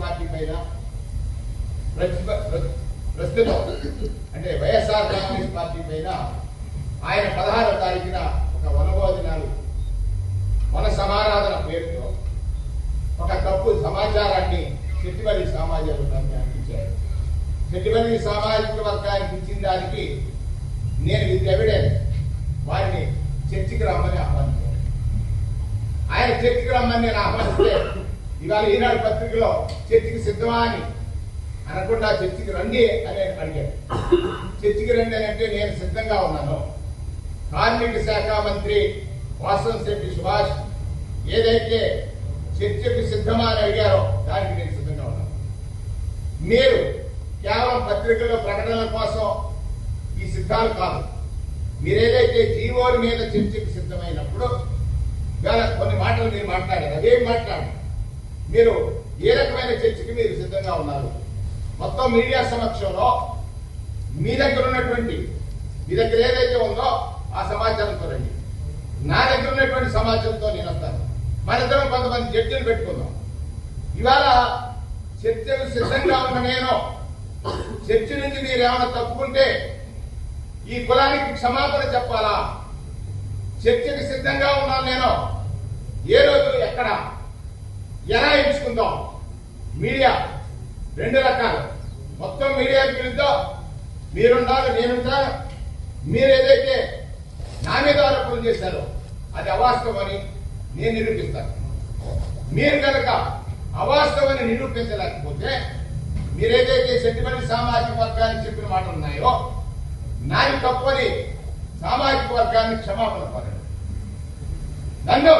Party పైన ప్రస్తుతం అంటే వైఎస్ఆర్ కాంగ్రెస్ పార్టీ పైన ఆయన పదహారవ తారీఖున ఒక వనభోజనాలు వన సమారాధన పేరుతో ఒక తప్పు సమాచారాన్ని చెట్టిబడి సామాజిక వర్గానికి అందించారు చెట్టిబడి సామాజిక వర్గానికి ఇచ్చిన దానికి నేను విత్ ఎవిడెన్స్ వారిని చర్చికి రమ్మని ఆహ్వానించాను. ఆయన చర్చికి రమ్మని నేను ఆహ్వానిస్తే ఇవాళ ఈనాడు పత్రికలో చర్చికి సిద్ధమా అని అనకుండా చర్చికి రండి అని అడిగాడు. చర్చికి రండి అని అంటే నేను సిద్ధంగా ఉన్నాను. కార్మిక శాఖ మంత్రి వాసంశెట్టి సుభాష్ ఏదైతే చర్చకు సిద్ధమా అని అడిగారో దానికి నేను సిద్ధంగా ఉన్నాను. మీరు కేవలం పత్రికల్లో ప్రకటనల కోసం ఈ సిద్ధాలు కాదు. మీరేదైతే జీవోల మీద చర్చకు సిద్ధమైనప్పుడు ఇవాళ కొన్ని మాటలు మీరు మాట్లాడారు అదేం మాట్లాడారు మీరు ఏ రకమైన చర్చకి మీరు సిద్ధంగా ఉన్నారు? మొత్తం మీడియా సమక్షంలో మీ దగ్గర ఉన్నటువంటి మీ దగ్గర ఏదైతే ఉందో ఆ సమాచారంతో రండి. నా దగ్గర ఉన్నటువంటి సమాచారంతో నేను వస్తాను. మనిద్దరం కొంతమంది జడ్జిలు పెట్టుకుందాం. ఇవాళ చర్చకు సిద్ధంగా ఉన్న నేను చర్చ నుంచి మీరు ఏమైనా తప్పుకుంటే ఈ కులానికి క్షమాపణ చెప్పాలా? చర్చకు సిద్ధంగా ఉన్నాను నేను. ఏ రోజు ఎక్కడ? ఎలా ఎంచుకుందాం? మీడియా. రెండు రకాలు. మొత్తం మీడియాకి పిలుద్దాం మీరుండాలి నేనుంటాను. మీరు ఏదైతే నా మీద ఆరోపణలు చేశారో అది అవాస్తవని నేను నిరూపిస్తాను. మీరు కనుక అవాస్తవని నిరూపించలేకపోతే మీరేదైతే సెంటిమెంట్ సామాజిక వర్గానికి చెప్పిన మాటలు ఉన్నాయో నాది తప్పని సామాజిక వర్గాన్ని క్షమాపణ పడండి నన్ను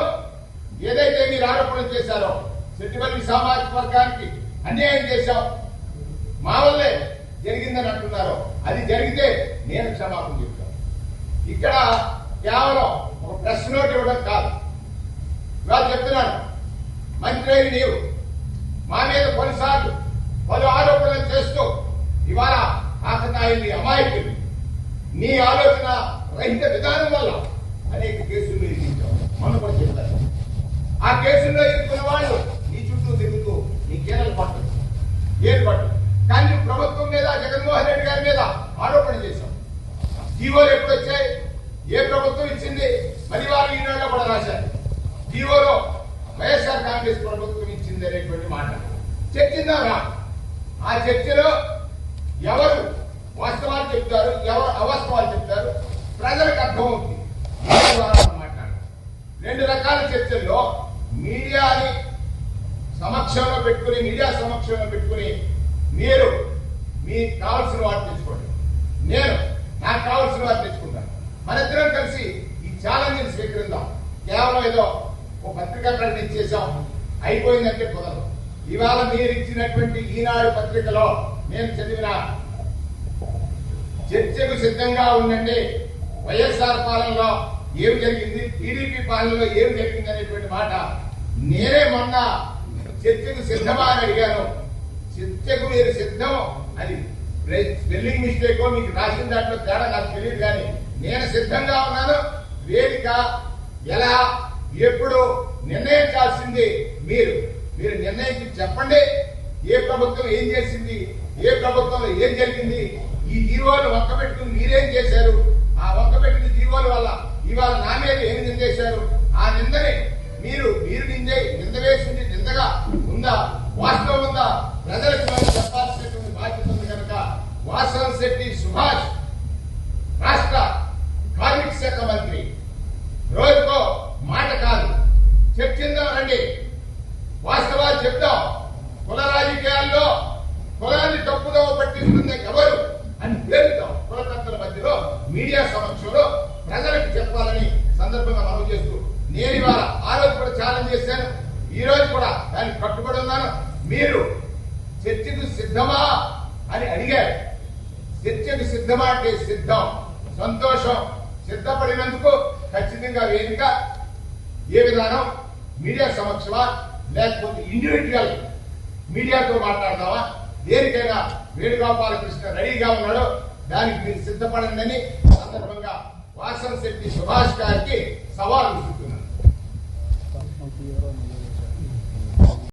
ఏదైతే మీరు ఆరోపణలు చేశారో సెట్టిపల్లి సామాజిక వర్గానికి అన్యాయం చేశాం మా వల్లే జరిగిందని అంటున్నారు. అది జరిగితే నేను క్షమాపణ చెప్తాను. ఇక్కడ కేవలం ఒక ప్రెస్ నోట్ ఇవ్వడం కాదు. ఇవాళ చెప్తున్నాను. మంత్రి నీవు మా మీద కొన్నిసార్లు పలు ఆరోపణలు చేస్తూ ఇవాళ ఆకతాయిల్ని అమాయకుల్ని నీ ఆలోచన రహిత విధానం వల్ల అనేక కేసులు ఇరికించావు మనం కూడా చెప్పారు ఆ కేసుల్లో ఇరుక్కున్న వాళ్ళు నీ కేరళ పట్టు. పట్టదు కానీ ప్రభుత్వం మీద జగన్మోహన్ రెడ్డి గారి మీద ఆరోపణ చేశాం. జీవోలు ఎప్పుడు వచ్చాయి? ఏ ప్రభుత్వం ఇచ్చింది? మరి వారు ఈనాడులో కూడా రాశారు. జీవోలో వైఎస్ఆర్ కాంగ్రెస్ ప్రభుత్వం ఇచ్చింది అనేటువంటి మాట. చర్చిందారా ఆ చర్చలో ఎవరు వాస్తవాలు చెప్తారు? ఎవరు అవాస్తవాలు చెప్తారు? ప్రజలకు అర్థమవుతుంది మాట్లాడారు రెండు రకాల చర్చల్లో మీడియాని సమక్షంలో పెట్టుకుని మీడియా సమక్షంలో పెట్టుకుని మీరు మీకు కావాల్సిన వాటి తెచ్చుకోండి. నేను నాకు కావాల్సిన వాటి తెచ్చుకుంటాను. మనిద్దరం కలిసి ఈ ఛాలెంజ్ స్వీకరిద్దాం. కేవలం ఏదో ఒక పత్రికా ప్రకటన ఇచ్చేసాం అయిపోయిందంటే కుదరదు. ఇవాళ మీరు ఇచ్చినటువంటి ఈనాడు పత్రికలో నేను చదివిన చర్చకు సిద్ధంగా ఉండండి. వైఎస్ఆర్ పాలనలో ఏం జరిగింది? టీడీపీ పాలనలో ఏం జరిగింది అనేటువంటి మాట నేనే మొన్న చర్చకు సిద్ధమా అని అడిగాను. చర్చకు మీరు సిద్ధం అది స్పెల్లింగ్ మిస్టేక్ మీకు రాసిన దాంట్లో తేడా నాకు తెలియదు కానీ నేను సిద్ధంగా ఉన్నాను. వేదిక ఎలా ఎప్పుడు నిర్ణయించాల్సింది మీరు. మీరు నిర్ణయించి చెప్పండి. ఏ ప్రభుత్వం ఏం చేసింది ఏ ప్రభుత్వంలో ఏం జరిగింది ఈ జీవోలు వంక పెట్టుకుని మీరేం చేశారు? ఆ వంక పెట్టిన జీవోల వల్ల ఇవాళ నా మీద ఏమి నిందేశారు ఆ నిందని మీరు మీరు నిందే నింద వేసి ఉందా? వాస్తవం ఉందా? ప్రజలకు మనం చెప్పాల్సినటువంటి బాధ్యత ఉంది కనుక వాసన్ శెట్టి సుభాష్ రాష్ట్ర కార్మిక శాఖ మంత్రి. రోజుకో మాట కాదు. చర్చిందాం రండి? వాస్తవాలు చెప్తాం. కుల రాజకీయాల్లో కులాన్ని తప్పుదో పట్టిస్తుంది ఎవరు అని పేరుతాం. కులకర్తల మధ్యలో మీడియా సమక్షంలో ప్రజలకు చెప్పాలని సందర్భంగా మనం చేస్తూ నేను ఇవాళ ఆ రోజు కూడా ఛాలెంజ్ చేశాను. ఈరోజు కూడా దానికి కట్టుబడి ఉన్నాను. మీరు చర్చకు సిద్ధమా అని అడిగారు. చర్చకు సిద్ధమా అంటే సిద్ధం సంతోషం సిద్ధపడినందుకు ఖచ్చితంగా వేదిక ఏ విధానం? మీడియా సమక్షమా? లేకపోతే ఇండివిజువల్ మీడియాతో మాట్లాడదామా దేనికైనా వేణుగోపాలకృష్ణ రెడీగా ఉన్నాడో దానికి మీరు సిద్ధపడండి అని సందర్భంగా వాసన్ శెట్టి సుభాష్ గారికి సవాల్